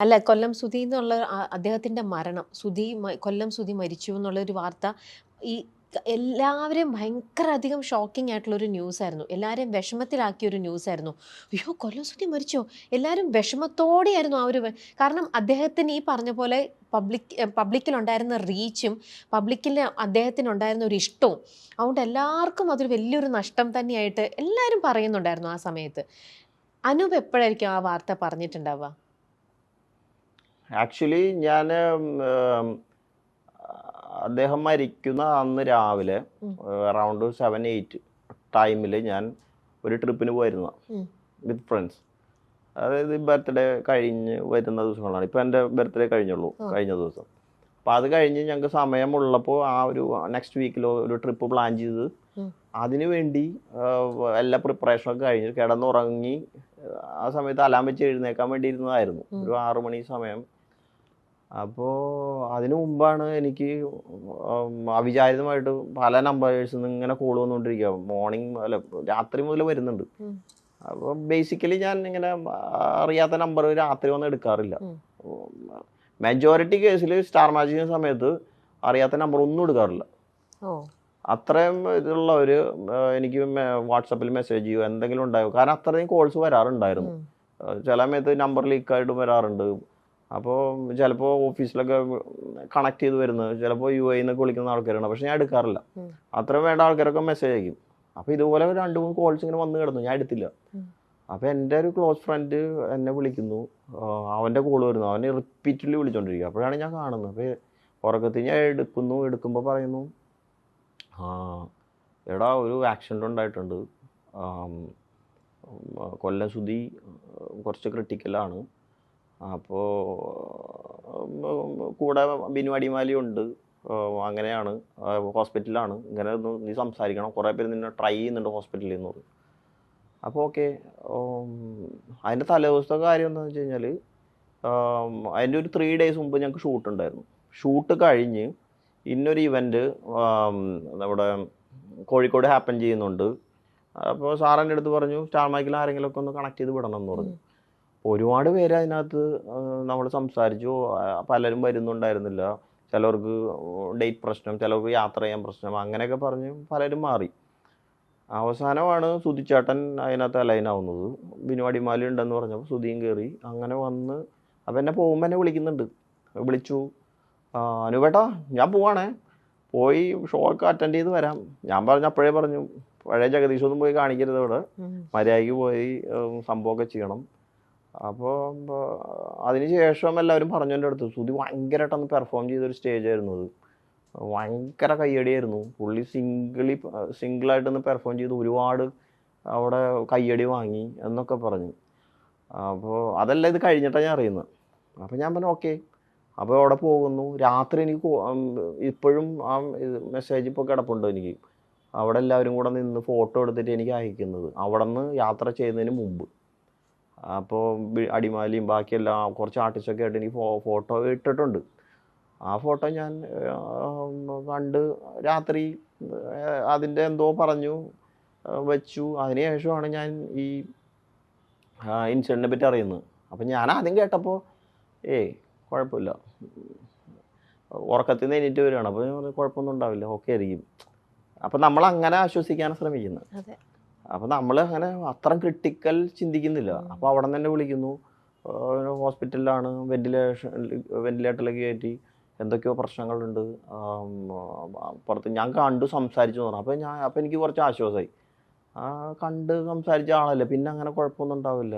അല്ല കൊല്ലം സുധി എന്നുള്ള അദ്ദേഹത്തിന്റെ മരണം സുധി കൊല്ലം സുധി മരിച്ചു എന്നുള്ള ഒരു വാർത്ത ഈ എല്ലാവരെയും ഭയങ്കര അധികം ഷോക്കിംഗ് ആയിട്ടുള്ള ഒരു ന്യൂസ് ആയിരുന്നു. എല്ലാവരെയും വിഷമത്തിലാക്കിയ ഒരു ന്യൂസ് ആയിരുന്നു. അയ്യോ കൊല്ലം സുധി മരിച്ചോ? എല്ലാവരും വിഷമത്തോടെയായിരുന്നു ആ ഒരു കാരണം അദ്ദേഹത്തിന് ഈ പറഞ്ഞ പോലെ പബ്ലിക് പബ്ലിക്കിലുണ്ടായിരുന്ന റീച്ചും പബ്ലിക്കിൽ അദ്ദേഹത്തിനുണ്ടായിരുന്ന ഒരു ഇഷ്ടവും അതുകൊണ്ട് എല്ലാവർക്കും അതൊരു വലിയൊരു നഷ്ടം തന്നെയായിട്ട് എല്ലാവരും പറയുന്നുണ്ടായിരുന്നു ആ സമയത്ത്. അനൂപ് എപ്പോഴായിരിക്കും ആ വാർത്ത പറഞ്ഞിട്ടുണ്ടാവുക? ആക്ച്വലി ഞാൻ അദ്ദേഹം മരിക്കുന്ന അന്ന് രാവിലെ. അറൗണ്ട് സെവൻ എയ്റ്റ് ടൈമിൽ ഞാൻ ഒരു ട്രിപ്പിന് പോയിരുന്നു. വിത്ത് ഫ്രണ്ട്സ് അതായത് ബർത്ത്ഡേ കഴിഞ്ഞ് വരുന്ന ദിവസങ്ങളാണ്. ഇപ്പം എന്റെ ബർത്ത്ഡേ കഴിഞ്ഞുള്ളൂ കഴിഞ്ഞ ദിവസം. അപ്പോൾ അത് കഴിഞ്ഞ് ഞങ്ങൾക്ക് സമയമുള്ളപ്പോൾ ആ ഒരു നെക്സ്റ്റ് വീക്കിലോ ഒരു ട്രിപ്പ് പ്ലാൻ ചെയ്ത് അതിനുവേണ്ടി അതിനു വേണ്ടി ആ, എല്ലാ പ്രിപ്പറേഷനൊക്കെ കഴിഞ്ഞ് കിടന്നുറങ്ങി ആ സമയത്ത് അലാം വെച്ച് എഴുന്നേക്കാൻ വേണ്ടി ഇരുന്നതായിരുന്നു. ഒരു ആറു മണി സമയം. അപ്പോൾ അതിനു മുമ്പാണ് എനിക്ക് അവിചാരിതമായിട്ട് പല നമ്പേഴ്സിൽ നിന്ന് ഇങ്ങനെ കോൾ വന്നുകൊണ്ടിരിക്കുക മോർണിംഗ് അല്ല രാത്രി മുതൽ വരുന്നുണ്ട്. അപ്പോൾ ബേസിക്കലി ഞാൻ ഇങ്ങനെ അറിയാത്ത നമ്പർ രാത്രി വന്ന് എടുക്കാറില്ല. മെജോറിറ്റി കേസിൽ സ്റ്റാർ മാജിക്കുന്ന സമയത്ത് അറിയാത്ത നമ്പർ ഒന്നും എടുക്കാറില്ല. അത്രയും ഒരു എനിക്ക് വാട്സപ്പിൽ മെസ്സേജ് ചെയ്യുമോ എന്തെങ്കിലും ഉണ്ടായോ. കാരണം അത്രയും കോൾസ് വരാറുണ്ടായിരുന്നു. ചില സമയത്ത് നമ്പർ ലീക്കായിട്ടും വരാറുണ്ട്. അപ്പോൾ ചിലപ്പോൾ ഓഫീസിലൊക്കെ കണക്ട് ചെയ്ത് വരുന്നത്. ചിലപ്പോൾ യു എന്നൊക്കെ വിളിക്കുന്ന ആൾക്കാരുണ്ട് പക്ഷെ ഞാൻ എടുക്കാറില്ല. അത്ര വേണ്ട ആൾക്കാരൊക്കെ മെസ്സേജ് അയക്കും. അപ്പോൾ ഇതുപോലെ രണ്ടു മൂന്ന് കോൾസ് ഇങ്ങനെ വന്ന് കിടന്നു. ഞാൻ എടുത്തില്ല. അപ്പോൾ എന്റെ ഒരു ക്ലോസ് ഫ്രണ്ട് എന്നെ വിളിക്കുന്നു. അവന്റെ കോൾ വരുന്നു. അവനെ റിപ്പീറ്റഡ്ലി വിളിച്ചോണ്ടിരിക്കുക അപ്പോഴാണ് ഞാൻ കാണുന്നത്. അപ്പോൾ ഉറക്കത്തിൽ ഞാൻ എടുക്കുന്നു. എടുക്കുമ്പോൾ പറയുന്നു ആ എടാ ഒരു ആക്സിഡന്റ് ഉണ്ടായിട്ടുണ്ട്. കൊല്ലം സുധി കുറച്ച് ക്രിട്ടിക്കലാണ് അപ്പോൾ കൂടെ ബിനു അടിമാലിയും ഉണ്ട്. അങ്ങനെയാണ്. ഹോസ്പിറ്റലാണ് ഇങ്ങനെ ഒന്ന് നീ സംസാരിക്കണം. കുറേ പേര് നിന്നെ ട്രൈ ചെയ്യുന്നുണ്ട് ഹോസ്പിറ്റലിൽ എന്ന് പറഞ്ഞു അപ്പോൾ ഓക്കെ. അതിന്റെ തലേദിവസത്തെ കാര്യം എന്താണെന്ന് വെച്ച് കഴിഞ്ഞാൽ അതിന്റെ ഒരു ത്രീ ഡേയ്സ് മുമ്പ് ഞങ്ങൾക്ക് ഷൂട്ട് ഉണ്ടായിരുന്നു. ഷൂട്ട് കഴിഞ്ഞ് ഇന്നൊരു ഇവന്റ് നമ്മുടെ കോഴിക്കോട് ഹാപ്പൻ ചെയ്യുന്നുണ്ട്. അപ്പോൾ സാറിന്റെ അടുത്ത് പറഞ്ഞു സ്റ്റാർ മൈക്കിൽ ആരെങ്കിലും ഒക്കെ ഒന്ന് കണക്ട് ചെയ്ത് വിടണം എന്ന് പറഞ്ഞു. ഒരുപാട് പേര് അതിനകത്ത് നമ്മൾ സംസാരിച്ചു. പലരും വരുന്നുണ്ടായിരുന്നില്ല. ചിലർക്ക് ഡേറ്റ് പ്രശ്നം ചിലർക്ക് യാത്ര ചെയ്യാൻ പ്രശ്നം അങ്ങനെയൊക്കെ പറഞ്ഞ് പലരും മാറി. അവസാനമാണ് സുതിച്ചേട്ടൻ അതിനകത്ത് അലൈൻ ആവുന്നത്. ബിനു അടിമാലി ഉണ്ടെന്ന് പറഞ്ഞപ്പോൾ സുതിയും കയറി അങ്ങനെ വന്ന് അപ്പം എന്നെ പോകുമ്പോൾ എന്നെ വിളിക്കുന്നുണ്ട്. വിളിച്ചു. അനുവേട്ടാ ഞാൻ പോവാണേ. പോയി ഷോക്ക് ഒക്കെ അറ്റൻഡ് ചെയ്ത് വരാം. ഞാൻ പറഞ്ഞു അപ്പോഴേ പറഞ്ഞു പഴയ ജഗദീഷൊന്നും പോയി കാണിക്കരുത് ഇവിടെ. മര്യാദയ്ക്ക് പോയി സംഭവമൊക്കെ ചെയ്യണം. അപ്പോൾ അതിനുശേഷം എല്ലാവരും പറഞ്ഞു എന്റെ അടുത്ത് സുധി ഭയങ്കരമായിട്ടന്ന് പെർഫോം ചെയ്തൊരു സ്റ്റേജ് ആയിരുന്നു അത്. ഭയങ്കര കയ്യടിയായിരുന്നു. പുള്ളി സിംഗിളി സിംഗിളായിട്ടൊന്ന് പെർഫോം ചെയ്ത് ഒരുപാട് അവിടെ കയ്യടി വാങ്ങി എന്നൊക്കെ പറഞ്ഞു. അപ്പോൾ അതല്ല ഇത് കഴിഞ്ഞിട്ടാണ് ഞാൻ അറിയുന്നത് അപ്പോൾ ഞാൻ പറഞ്ഞു ഓക്കെ. അപ്പോൾ അവിടെ പോകുന്നു. രാത്രി എനിക്ക് ഇപ്പോഴും ആ മെസ്സേജ് ഇപ്പോൾ കിടപ്പുണ്ട് എനിക്ക്. അവിടെ എല്ലാവരും കൂടെ നിന്ന് ഫോട്ടോ എടുത്തിട്ട് എനിക്ക് അയക്കുന്നത്. അവിടെ നിന്ന് യാത്ര ചെയ്യുന്നതിന് മുമ്പ്. അപ്പോൾ അടിമാലിയും ബാക്കി ബാക്കിയെല്ലാം കുറച്ച് ആർട്ടിസ്റ്റൊക്കെ ആയിട്ട് എനിക്ക് ഫോട്ടോ ഇട്ടിട്ടുണ്ട്. ആ ഫോട്ടോ ഞാൻ കണ്ട് രാത്രി അതിന്റെ എന്തോ പറഞ്ഞു വെച്ചു. അതിനുശേഷമാണ് ഞാൻ ഈ ഇൻസിഡന്റിനെ പറ്റി അറിയുന്നത്. അപ്പം ഞാൻ ആദ്യം കേട്ടപ്പോൾ ഏയ് കുഴപ്പമില്ല. ഉറക്കത്തിൽ നിന്ന് എണീറ്റ് വരികയാണ്. അപ്പോൾ കുഴപ്പമൊന്നും ഉണ്ടാവില്ല. ഓക്കെ ആയിരിക്കും. അപ്പം നമ്മൾ അങ്ങനെ ആശ്വസിക്കാൻ ശ്രമിക്കുന്നത്. അതെ അപ്പം നമ്മൾ അങ്ങനെ അത്ര ക്രിട്ടിക്കൽ ചിന്തിക്കുന്നില്ല. അപ്പോൾ അവിടെ തന്നെ വിളിക്കുന്നു. ഹോസ്പിറ്റലിലാണ് വെന്റിലേഷൻ വെന്റിലേറ്ററിലേക്ക് കയറ്റി എന്തൊക്കെയോ പ്രശ്നങ്ങളുണ്ട്. പുറത്ത് ഞാൻ കണ്ടു സംസാരിച്ചു തോന്നുന്നു പറഞ്ഞു. അപ്പോൾ ഞാൻ അപ്പോൾ എനിക്ക് കുറച്ച് ആശ്വാസമായി ആ കണ്ട് സംസാരിച്ച ആളല്ലേ പിന്നെ അങ്ങനെ കുഴപ്പമൊന്നും ഉണ്ടാവില്ല.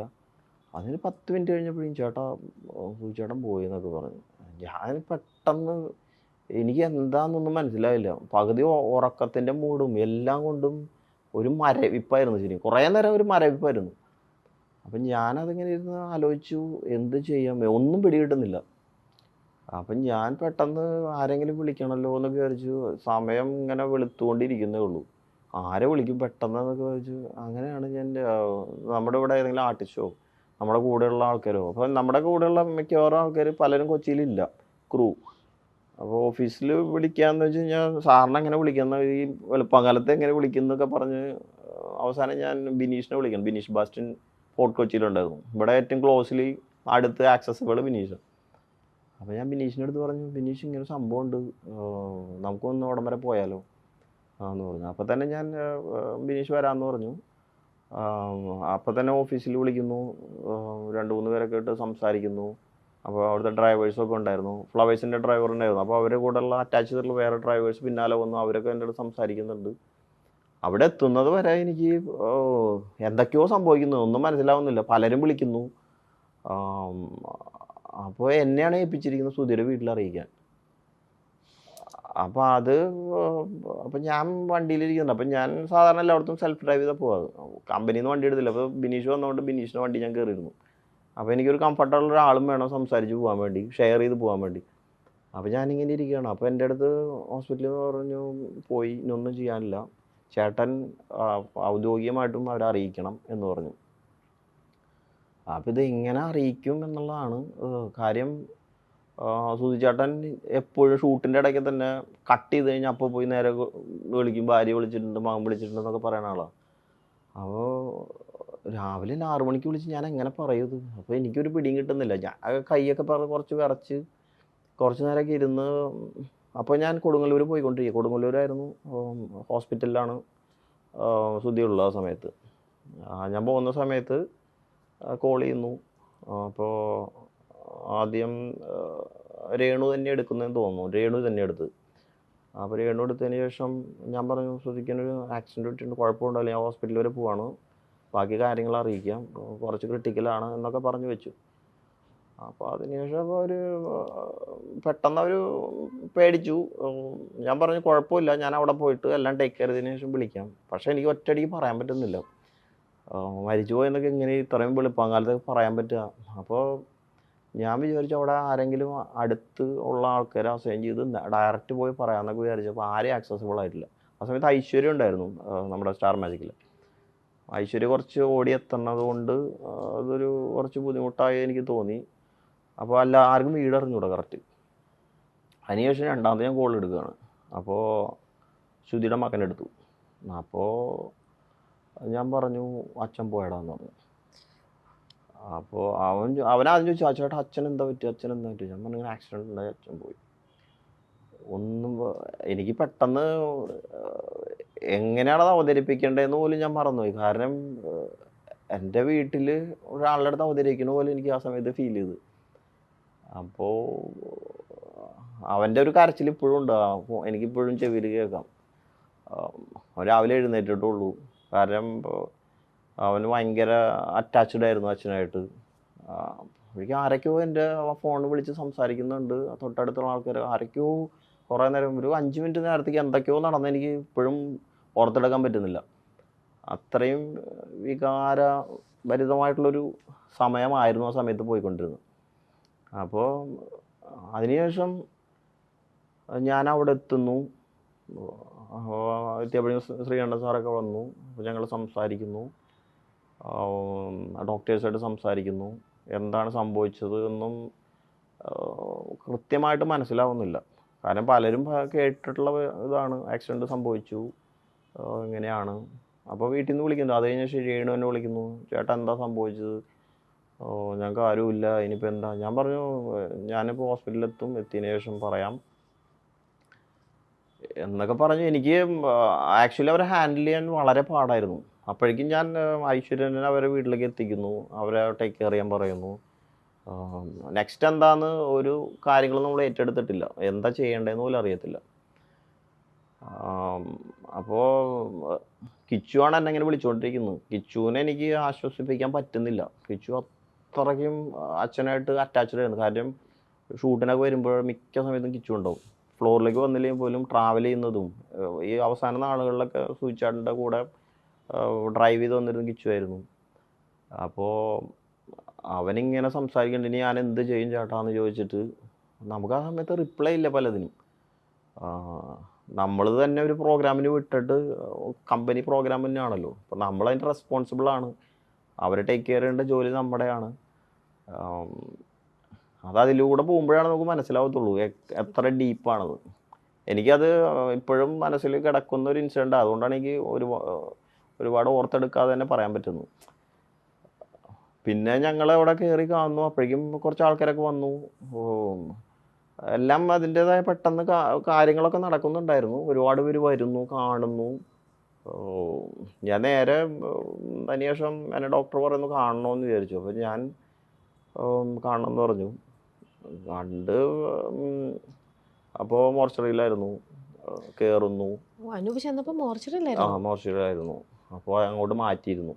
അതിന് പത്ത് മിനിറ്റ് കഴിഞ്ഞപ്പോഴും ചേട്ടാ ചേട്ടൻ പോയി എന്നൊക്കെ പറഞ്ഞു. ഞാൻ പെട്ടെന്ന് എനിക്ക് എന്താണെന്നൊന്നും മനസ്സിലായില്ല. പകുതി ഉറക്കത്തിന്റെ ഉറക്കത്തിന്റെ മൂടും എല്ലാം കൊണ്ടും ഒരു മരവിപ്പായിരുന്നു ശരി കുറേ നേരം ഒരു മരവിപ്പായിരുന്നു. അപ്പം ഞാനതിങ്ങനെ ഇരുന്ന് ആലോചിച്ചു എന്ത് ചെയ്യാം? ഒന്നും പിടികിട്ടുന്നില്ല. അപ്പം ഞാൻ പെട്ടെന്ന് ആരെങ്കിലും വിളിക്കണമല്ലോ എന്നൊക്കെ വിചാരിച്ചു. സമയം ഇങ്ങനെ വെളുത്തുകൊണ്ടിരിക്കുന്നേ ഉള്ളൂ. ആരെ വിളിക്കും പെട്ടെന്ന് എന്നൊക്കെ വിചാരിച്ചു. അങ്ങനെയാണ് ഞാൻ നമ്മുടെ ഇവിടെ ഏതെങ്കിലും ആർട്ടിസ്റ്റോ നമ്മുടെ കൂടെയുള്ള ആൾക്കാരോ അപ്പം നമ്മുടെ കൂടെയുള്ള മിക്കവാറും ആൾക്കാർ പലരും കൊച്ചിയിലില്ല. ക്രൂ. അപ്പോൾ ഓഫീസിൽ വിളിക്കാന്ന് വെച്ച് കഴിഞ്ഞാൽ സാറിനെ എങ്ങനെ വിളിക്കുന്ന? ഈ വെളുപ്പകാലത്ത് എങ്ങനെ വിളിക്കുന്നൊക്കെ പറഞ്ഞ് അവസാനം ഞാൻ ബിനീഷിനെ വിളിക്കണം. ബിനീഷ് ബാസ്റ്റിൻ ഫോർട്ട് കൊച്ചിയിലുണ്ടായിരുന്നു. ഇവിടെ ഏറ്റവും ക്ലോസ്ലി അടുത്ത് ആക്സസബിൾ ബിനീഷ്. അപ്പോൾ ഞാൻ ബിനീഷിന്റെ അടുത്ത് പറഞ്ഞു ബിനീഷ് ഇങ്ങനെ സംഭവം ഉണ്ട്. നമുക്കൊന്ന് അവിടം വരെ പോയാലോ? എന്ന് പറഞ്ഞു. അപ്പോൾ തന്നെ ഞാൻ ബിനീഷ് വരാമെന്ന് പറഞ്ഞു. അപ്പോൾ തന്നെ ഓഫീസിൽ വിളിക്കുന്നു. രണ്ട് മൂന്ന് പേരൊക്കെ ഇട്ട് സംസാരിക്കുന്നു. അപ്പോൾ അവിടുത്തെ ഡ്രൈവേഴ്സൊക്കെ ഉണ്ടായിരുന്നു. ഫ്ലവേഴ്സിന്റെ ഡ്രൈവർ ഉണ്ടായിരുന്നു. അപ്പോൾ അവരുടെ കൂടെയുള്ള അറ്റാച്ച് ചെയ്തിട്ടുള്ള വേറെ ഡ്രൈവേഴ്സ് പിന്നാലെ വന്നു. അവരൊക്കെ എന്റെ അടുത്ത് സംസാരിക്കുന്നുണ്ട്. അവിടെ എത്തുന്നത് വരെ എനിക്ക് എന്തൊക്കെയോ സംഭവിക്കുന്നു. ഒന്നും മനസ്സിലാവുന്നില്ല. പലരും വിളിക്കുന്നു. അപ്പോൾ എന്നെയാണ് ഏൽപ്പിച്ചിരിക്കുന്നത് സുധീരെ വീട്ടിൽ അറിയിക്കാൻ. അപ്പോൾ അത് അപ്പോൾ ഞാൻ വണ്ടിയിലിരിക്കുന്നുണ്ട് അപ്പം ഞാൻ സാധാരണ എല്ലായിടത്തും സെൽഫ് ഡ്രൈവ് ചെയ്താൽ പോവാത് കമ്പനിയിൽ നിന്ന് വണ്ടി എടുത്തില്ല. അപ്പോൾ ബിനീഷ് വന്നതുകൊണ്ട് ബിനീഷിന്റെ വണ്ടി ഞാൻ കയറിയിരുന്നു അപ്പോൾ എനിക്കൊരു കംഫർട്ടബിൾ ഒരാളും വേണം സംസാരിച്ച് പോകാൻ വേണ്ടി ഷെയർ ചെയ്ത് പോകാൻ വേണ്ടി. അപ്പോൾ ഞാനിങ്ങനെ ഇരിക്കുകയാണ്. അപ്പോൾ എന്റെ അടുത്ത് ഹോസ്പിറ്റലിൽ പറഞ്ഞു പോയി ഇനൊന്നും ചെയ്യാനില്ല. ചേട്ടൻ ഔദ്യോഗികമായിട്ടും അവരെ അറിയിക്കണം എന്ന് പറഞ്ഞു. അപ്പോൾ ഇത് എങ്ങനെ അറിയിക്കും എന്നുള്ളതാണ്. കാര്യം സുധി ചേട്ടൻ എപ്പോഴും ഷൂട്ടിന്റെ ഇടയ്ക്ക് തന്നെ കട്ട് ചെയ്ത് കഴിഞ്ഞാൽ അപ്പോൾ പോയി നേരെ വിളിക്കും. ഭാര്യ വിളിച്ചിട്ടുണ്ട് മകൻ വിളിച്ചിട്ടുണ്ട് എന്നൊക്കെ പറയുന്ന ആളാണ് അപ്പോൾ രാവിലെ ആറു മണിക്ക് വിളിച്ച് ഞാൻ എങ്ങനെ പറയും ഇത്? അപ്പോൾ എനിക്കൊരു പിടിയും കിട്ടുന്നില്ല. ഞാൻ കൈയൊക്കെ പറ കുറച്ച് വിറച്ച് കുറച്ച് നേരമൊക്കെ ഇരുന്ന് അപ്പോൾ ഞാൻ കൊടുങ്ങല്ലൂർ പോയിക്കൊണ്ടിരിക്കുക കൊടുങ്ങല്ലൂരായിരുന്നു ഹോസ്പിറ്റലിലാണ് ശുദ്ധിയുള്ള ആ സമയത്ത്. ഞാൻ പോകുന്ന സമയത്ത് കോൾ ചെയ്യുന്നു. അപ്പോൾ ആദ്യം രേണു തന്നെ എടുക്കുന്നതെന്ന് തോന്നുന്നു. രേണു തന്നെ എടുത്ത്. അപ്പോൾ രേണു എടുത്തതിന് ശേഷം ഞാൻ പറഞ്ഞു ശ്രുതിക്കാനൊരു ആക്സിഡന്റ് പറ്റിയിട്ടുണ്ട്. കുഴപ്പമുണ്ടല്ലോ ഞാൻ ഹോസ്പിറ്റലിൽ വരെ പോവാണ്. ബാക്കി കാര്യങ്ങൾ അറിയിക്കാം. കുറച്ച് ക്രിട്ടിക്കലാണ് എന്നൊക്കെ പറഞ്ഞു വെച്ചു. അപ്പോൾ അതിനുശേഷം ഒരു പെട്ടെന്ന് അവർ പേടിച്ചു. ഞാൻ പറഞ്ഞു കുഴപ്പമില്ല ഞാൻ അവിടെ പോയിട്ട് എല്ലാം ടേക്ക് കെയർ ചെയ്തതിനു ശേഷം വിളിക്കാം. പക്ഷേ എനിക്ക് ഒറ്റയടിക്ക് പറയാൻ പറ്റുന്നില്ല. മരിച്ചു പോയെന്നൊക്കെ ഇങ്ങനെ ഇത്രയും വെളുപ്പാങ്കാലത്ത് പറയാൻ പറ്റുക. അപ്പോൾ ഞാൻ വിചാരിച്ചു അവിടെ ആരെങ്കിലും അടുത്ത് ഉള്ള ആൾക്കാരെ അസൈൻ ചെയ്ത് ഡയറക്റ്റ് പോയി പറയാമെന്നൊക്കെ വിചാരിച്ചപ്പോൾ ആരെയും ആക്സസിബിൾ ആയിട്ടില്ല. ആ സമയത്ത് ഐശ്വര്യ ഉണ്ടായിരുന്നു നമ്മുടെ സ്റ്റാർ മാജിക്കിൽ ഐശ്വര്യ കുറച്ച് ഓടി എത്തുന്നത് കൊണ്ട് അതൊരു കുറച്ച് ബുദ്ധിമുട്ടായി എനിക്ക് തോന്നി. അപ്പോൾ അല്ല ആർക്കും വീട് അറിഞ്ഞൂടാ കറക്റ്റ് അതിനുശേഷം രണ്ടാമത്തെ ഞാൻ കോൾ എടുക്കുകയാണ്. അപ്പോൾ ശ്രുതിയുടെ മകൻ എടുത്തു അപ്പോൾ ഞാൻ പറഞ്ഞു അച്ഛൻ പോയടാന്ന് പറഞ്ഞു. അപ്പോൾ അവൻ അവൻ ആദ്യം ചോദിച്ചു ചേട്ടാ അച്ഛൻ എന്താ പറ്റി? അച്ഛൻ എന്താ പറ്റി? ഞാൻ പറഞ്ഞു ആക്സിഡന്റ് ഉണ്ടായി അച്ഛൻ പോയി. ഒന്നും എനിക്ക് പെട്ടെന്ന് എങ്ങനെയാണ് അത് അവതരിപ്പിക്കേണ്ടതെന്ന് പോലും ഞാൻ മറന്നുപോയി. കാരണം എന്റെ വീട്ടിൽ ഒരാളുടെ അടുത്ത് അവതരിക്കുന്ന പോലെ എനിക്ക് ആ സമയത്ത് ഫീൽ ചെയ്തു. അപ്പോൾ അവന്റെ ഒരു കരച്ചിൽ ഇപ്പോഴും ഉണ്ട്. എനിക്കിപ്പോഴും ചെവിയിൽ കേൾക്കാം. രാവിലെ എഴുന്നേറ്റിട്ടേ രാവിലെ എഴുന്നേറ്റിട്ടുള്ളൂ കാരണം അവന് ഭയങ്കര അറ്റാച്ച്ഡ് ആയിരുന്നു അച്ഛനായിട്ട്. അപ്പോഴേക്കും ആരൊക്കെയോ എന്റെ ഫോൺ വിളിച്ച് സംസാരിക്കുന്നുണ്ട്. തൊട്ടടുത്തുള്ള ആൾക്കാർ ആരൊക്കെയോ കുറേ നേരം ഒരു അഞ്ച് മിനിറ്റ് നേരത്തേക്ക് എന്തൊക്കെയോ നടന്ന് എനിക്ക് ഇപ്പോഴും ഓർത്തെടുക്കാൻ പറ്റുന്നില്ല. അത്രയും വികാര ഭരിതമായിട്ടുള്ളൊരു സമയമായിരുന്നു ആ സമയത്ത് പോയിക്കൊണ്ടിരുന്നത്. അപ്പോൾ അതിനുശേഷം ഞാൻ അവിടെ എത്തുന്നു എത്തിയപ്പോഴും ശ്രീകണ്ഠൻ സാറൊക്കെ വന്നു. അപ്പോൾ ഞങ്ങൾ സംസാരിക്കുന്നു. ഡോക്ടേഴ്സായിട്ട് സംസാരിക്കുന്നു. എന്താണ് സംഭവിച്ചത് എന്നും കൃത്യമായിട്ട് മനസ്സിലാവുന്നില്ല. കാരണം പലരും കേട്ടിട്ടുള്ള ഇതാണ്. ആക്സിഡന്റ് സംഭവിച്ചു. ഇങ്ങനെയാണ്. അപ്പോൾ വീട്ടിൽ നിന്ന് വിളിക്കുന്നു. അത് കഴിഞ്ഞാൽ ശരിയാണ് എന്നെ വിളിക്കുന്നു. ചേട്ടാ എന്താ സംഭവിച്ചത്? ഓ ഞങ്ങൾക്ക് ആരുമില്ല. ഇനിയിപ്പോൾ എന്താ? ഞാൻ പറഞ്ഞു ഞാനിപ്പോൾ ഹോസ്പിറ്റലിലെത്തും എത്തിയതിന് ശേഷം പറയാം. എന്നൊക്കെ പറഞ്ഞു. എനിക്ക് ആക്ച്വലി അവരെ ഹാൻഡിൽ ചെയ്യാൻ വളരെ പാടായിരുന്നു. അപ്പോഴേക്കും ഞാൻ ഐശ്വര്യനെ അവരെ വീട്ടിലേക്ക് എത്തിക്കുന്നു. അവരെ ടേക്ക് കെയർ ചെയ്യാൻ പറയുന്നു. നെക്സ്റ്റ് എന്താന്ന് ഒരു കാര്യങ്ങളും നമ്മൾ ഏറ്റെടുത്തിട്ടില്ല. എന്താ ചെയ്യേണ്ടതെന്ന് പോലും അറിയത്തില്ല. അപ്പോൾ കിച്ചുവാണ് എന്നെ ഇങ്ങനെ വിളിച്ചുകൊണ്ടിരിക്കുന്നത് കിച്ചുവിനെ എനിക്ക് ആശ്വസിപ്പിക്കാൻ പറ്റുന്നില്ല. കിച്ചു അത്രയ്ക്കും അച്ഛനായിട്ട് അറ്റാച്ച്ഡ് ആയിരുന്നു. കാര്യം ഷൂട്ടിനൊക്കെ വരുമ്പോൾ മിക്ക സമയത്തും കിച്ചു ഉണ്ടാവും. ഫ്ലോറിലേക്ക് വന്നില്ലെങ്കിൽ പോലും ട്രാവൽ ചെയ്യുന്നതും ഈ അവസാന നാളുകളിലൊക്കെ സൂചിച്ചാടിന്റെ കൂടെ ഡ്രൈവ് ചെയ്ത് വന്നിരുന്ന കിച്ചു ആയിരുന്നു. അപ്പോൾ അവനിങ്ങനെ സംസാരിക്കേണ്ടി ഞാൻ എന്ത് ചെയ്യും ചേട്ടാന്ന് ചോദിച്ചിട്ട് നമുക്ക് ആ സമയത്ത് റിപ്ലൈ ഇല്ല പലതിനും. നമ്മൾ തന്നെ ഒരു പ്രോഗ്രാമിന് വിട്ടിട്ട് കമ്പനി പ്രോഗ്രാം തന്നെയാണല്ലോ. അപ്പോൾ റെസ്പോൺസിബിൾ ആണ്. അവരെ ടേക്ക് കെയർ ചെയ്യേണ്ട ജോലി നമ്മുടെയാണ്. അത് അതിലൂടെ പോകുമ്പോഴാണ് നമുക്ക് മനസ്സിലാവത്തുള്ളൂ എത്ര ഡീപ്പാണത് എനിക്കത് ഇപ്പോഴും മനസ്സിൽ കിടക്കുന്ന ഒരു ഇൻസിഡന്റ് അതുകൊണ്ടാണ് എനിക്ക് ഒരു ഒരുപാട് ഓർത്തെടുക്കാതെ തന്നെ പറയാൻ പറ്റുന്നത്. പിന്നെ ഞങ്ങൾ അവിടെ കയറി കാണുന്നു. അപ്പോഴേക്കും കുറച്ച് ആൾക്കാരൊക്കെ വന്നു. എല്ലാം അതിന്റെതായ പെട്ടെന്ന് കാര്യങ്ങളൊക്കെ നടക്കുന്നുണ്ടായിരുന്നു. ഒരുപാട് പേര് വരുന്നു കാണുന്നു. ഞാൻ നേരെ അന്വേഷം അതിനുശേഷം എന്നെ ഡോക്ടർ പറയുന്നു കാണണമെന്ന് വിചാരിച്ചു. അപ്പോൾ ഞാൻ കാണണമെന്ന് പറഞ്ഞു. കണ്ട് അപ്പോൾ മോർച്ചറിയിലായിരുന്നു. കയറുന്നു ആ മോർച്ചറിയിലായിരുന്നു. അപ്പോൾ അങ്ങോട്ട് മാറ്റിയിരുന്നു.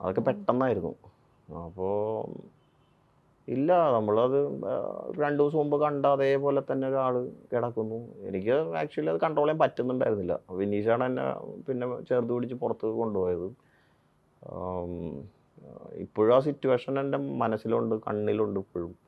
അതൊക്കെ പെട്ടെന്നായിരുന്നു. അപ്പോൾ ഇല്ല നമ്മളത് രണ്ടു ദിവസം മുമ്പ് കണ്ട അതേപോലെ തന്നെ ഒരാൾ കിടക്കുന്നു. എനിക്ക് ആക്ച്വലി അത് കൺട്രോൾ ചെയ്യാൻ പറ്റുന്നുണ്ടായിരുന്നില്ല. വിനീഷാണ് എന്നെ പിന്നെ ചേർത്ത് പിടിച്ച് പുറത്ത് കൊണ്ടുപോയത്. ഇപ്പോഴും ആ സിറ്റുവേഷൻ എന്റെ മനസ്സിലുണ്ട് കണ്ണിലുണ്ട് ഇപ്പോഴും.